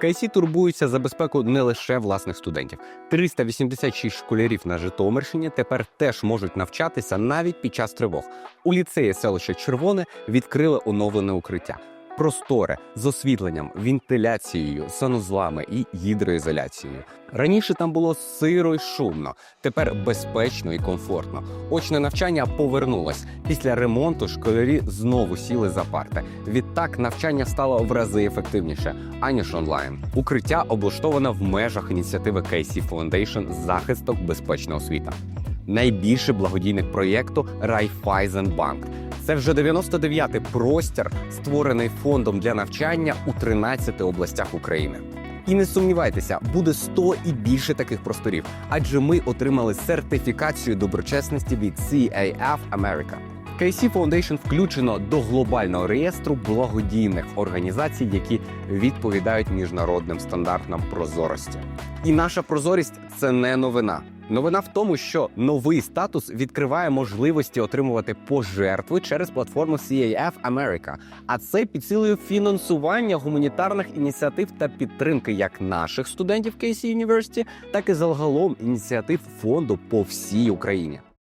КСІ турбуються за безпеку не лише власних студентів. 386 школярів на Житомирщині тепер теж можуть навчатися навіть під час тривог. У ліцеї селища Червоне відкрили оновлене укриття. Просторе з освітленням, вентиляцією, санузлами і гідроізоляцією. Раніше там було сиро й шумно, тепер безпечно і комфортно. Очне навчання повернулось. Після ремонту школярі знову сіли за парти. Відтак навчання стало в рази ефективніше, аніж онлайн. Укриття облаштоване в межах ініціативи KC Foundation захисток безпечна освіта. Найбільший благодійник проєкту Райфайзенбанк. Це вже 99-й простір, створений фондом для навчання у 13 областях України. І не сумнівайтеся, буде 100 і більше таких просторів, адже ми отримали сертифікацію доброчесності від CAF America. KC Foundation включено до глобального реєстру благодійних організацій, які відповідають міжнародним стандартам прозорості. І наша прозорість це не новина. Новина в тому, що новий статус відкриває можливості отримувати пожертви через платформу CAF America, а це підсилює фінансування гуманітарних ініціатив та підтримки як наших студентів KC University, так і загалом ініціатив фонду по всій Україні.